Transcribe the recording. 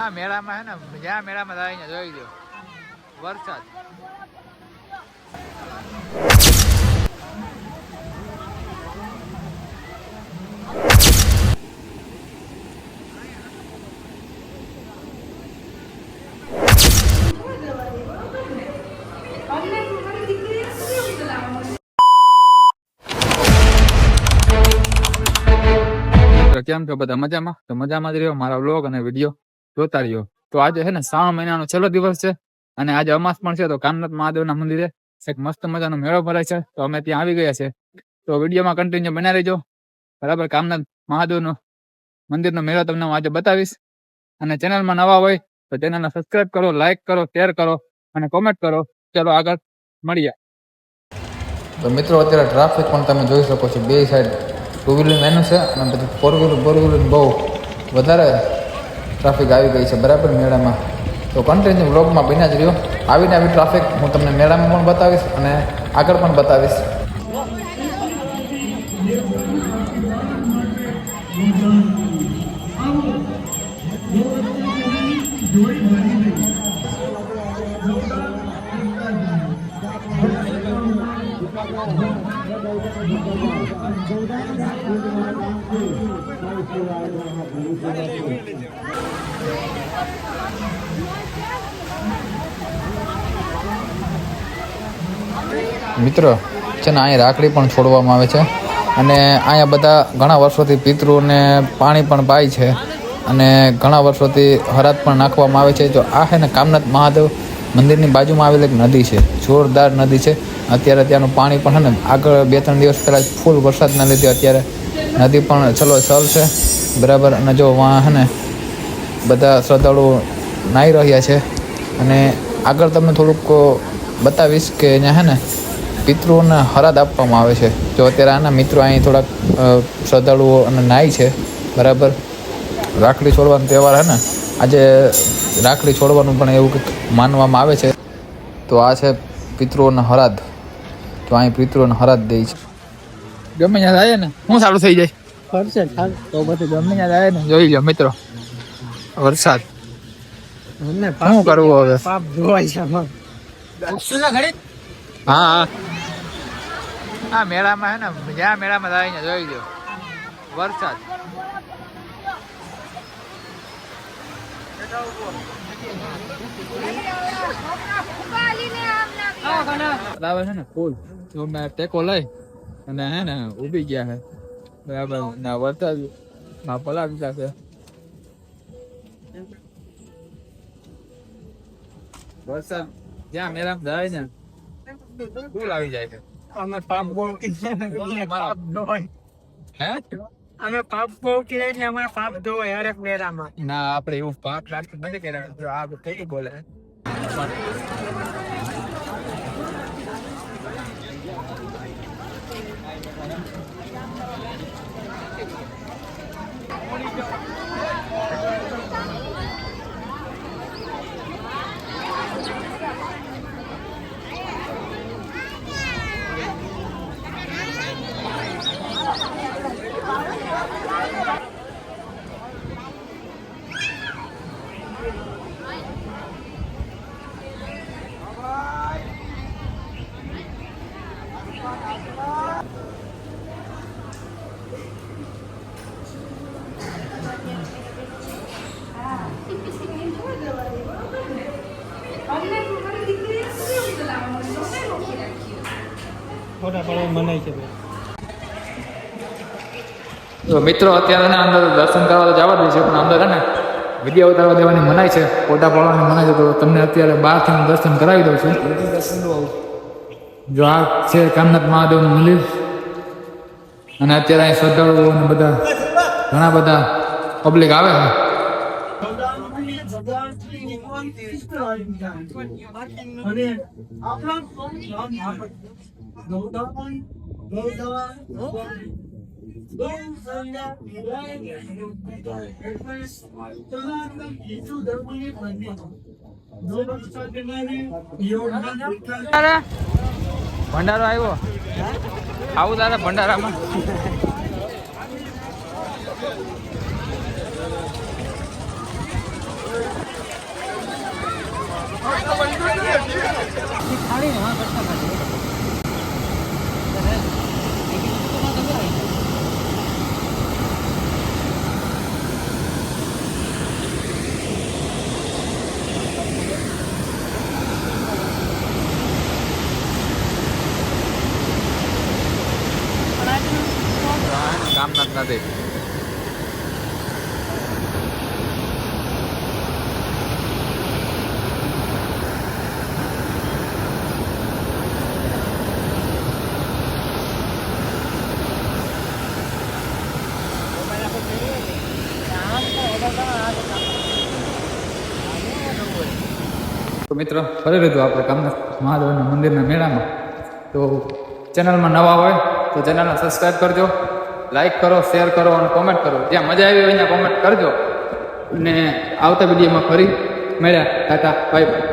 હા મેળામાં હે ને, જ્યાં મેળામાં થાય જોઈ લો વરસાદ. કેમ છો બધા મજામાં? તો મજામાં જ રહ્યો મારા વ્લોગ અને વીડિયો જોતા રહ્યો તો આજે છે ને શ્રાવણ મહિનાનો છેલ્લો દિવસ છે અને આજે અમાસ પણ છે તો કામનાથ મહાદેવના મંદિરે એક મસ્ત મજાનો મેળો ભરાય છે. તો અમે ત્યાં આવી ગયા છે. તો વિડીયોમાં કન્ટિન્યુ બના રહેજો બરાબર, કામનાથ મહાદેવનો મંદિરનો મેળો તમને હું આજે બતાવીશ. અને ચેનલમાં નવા હોય તો ચેનલને સબસ્ક્રાઇબ કરો લાઈક કરો શેર કરો અને કોમેન્ટ કરો. ચલો આગળ મળીએ. તો મિત્રો, અત્યારે ટ્રાફિક પણ તમે જોઈ શકો છો. બે સાઈડ ટુ વ્હીલર એનું છે અને પછી ફોર વ્હીલર ફોર વ્હીલર બહુ વધારે ટ્રાફિક આવી ગઈ છે, બરાબર મેળામાં. તો કન્ટિન્યુ વ્લોગમાં બન્યા જ રહ્યો. આવીને આવી ટ્રાફિક હું તમને મેળામાં પણ બતાવીશ અને આગળ પણ બતાવીશ. મિત્રો, છે ને, અહીંયા રાખડી પણ છોડવામાં આવે છે. અને અહીંયા બધા ઘણા વર્ષોથી પિતૃને પાણી પણ પાય છે. અને ઘણા વર્ષોથી હરાત પણ નાખવામાં આવે છે. જો આ છે ને, કામનાથ મહાદેવ મંદિરની બાજુમાં આવેલી એક નદી છે. જોરદાર નદી છે. અત્યારે ત્યાંનું પાણી પણ છે ને, આગળ બે ત્રણ દિવસ પહેલાં ફૂલ વરસાદના લીધે અત્યારે નદી પણ ચલો ચલ છે. બરાબર, અને જો વાં છે ને, બધા શ્રદ્ધાળુઓ નાહી રહ્યા છે. અને આગળ તમને થોડુંક બતાવીશ કે અહીંયા છે ને, પિતૃઓને હરાદ આપવામાં આવે છે. જો અત્યારે આના મિત્રો અહીં થોડાક શ્રદ્ધાળુઓ અને નાય છે. બરાબર. રાખડી છોડવાનો તહેવાર છે ને, આજે રાખડી છોડવાનું પણ એવું માનવામાં આવે છે. તો આ છે પિતૃઓના હરાદ. તો અહીં પિતૃને હરાજ દે છે. ગમે ત્યાં જાય ને શું સારું થઈ જાય? ફરશે તો પછી ગમે ત્યાં જાય ને જોઈ લો મિત્રો. વરસાદ. શું કરવું હવે? પાપ ધોવાય છે હા હા. હા મેળામાં હે ને જ્યાં મેળામાં થાય ને જોઈ લો વરસાદ. બરાબર છે ને? ફૂલ. તો મેં ટેકો લઈ અને હે ને ઊભી ગયા છે બરાબર. ના વરસાદ જ્યાં મેળામાં જાય ને ફૂલ આવી જાય છે? અમે પાપ હે? અમે પાપ બહુ કીધા એટલે અમારા પાપ ધોવાય હરેક મેળામાં ના, આપણે એવું પાપ લાગતું નથી કે આ કઈ બોલે. ખોટા મનાય છે તો મિત્રો અત્યારે અંદર દર્શન કરવા જવા દે છે પણ અંદર હે ને વિદ્યા ઉતારવા દેવાની મનાય છે ફોટા પાડવાની મનાય છે તો તમને અત્યારે બહારથી હું દર્શન કરાવી દઉં છું. જો આ છે કામનાથ મહાદેવનું મંદિર અને અત્યારે અહીં શ્રદ્ધાળુઓ અને બધા ઘણા બધા પબ્લિક આવે છે. ભંડારો આવ્યો આવું દાદા ભંડારામાં કામનાથ તો મિત્રો, ફરી લીધું આપણે કામનાથ મહાદેવના મંદિરના મેળામાં. તો ચેનલમાં નવા હોય તો ચેનલને સબસ્ક્રાઈબ કરજો લાઈક કરો શેર કરો અને કોમેન્ટ કરો. જ્યાં મજા આવી હોય ત્યાં કોમેન્ટ કરજો. અને આવતા વિડીયોમાં ફરી મળ્યા. Tata bye bye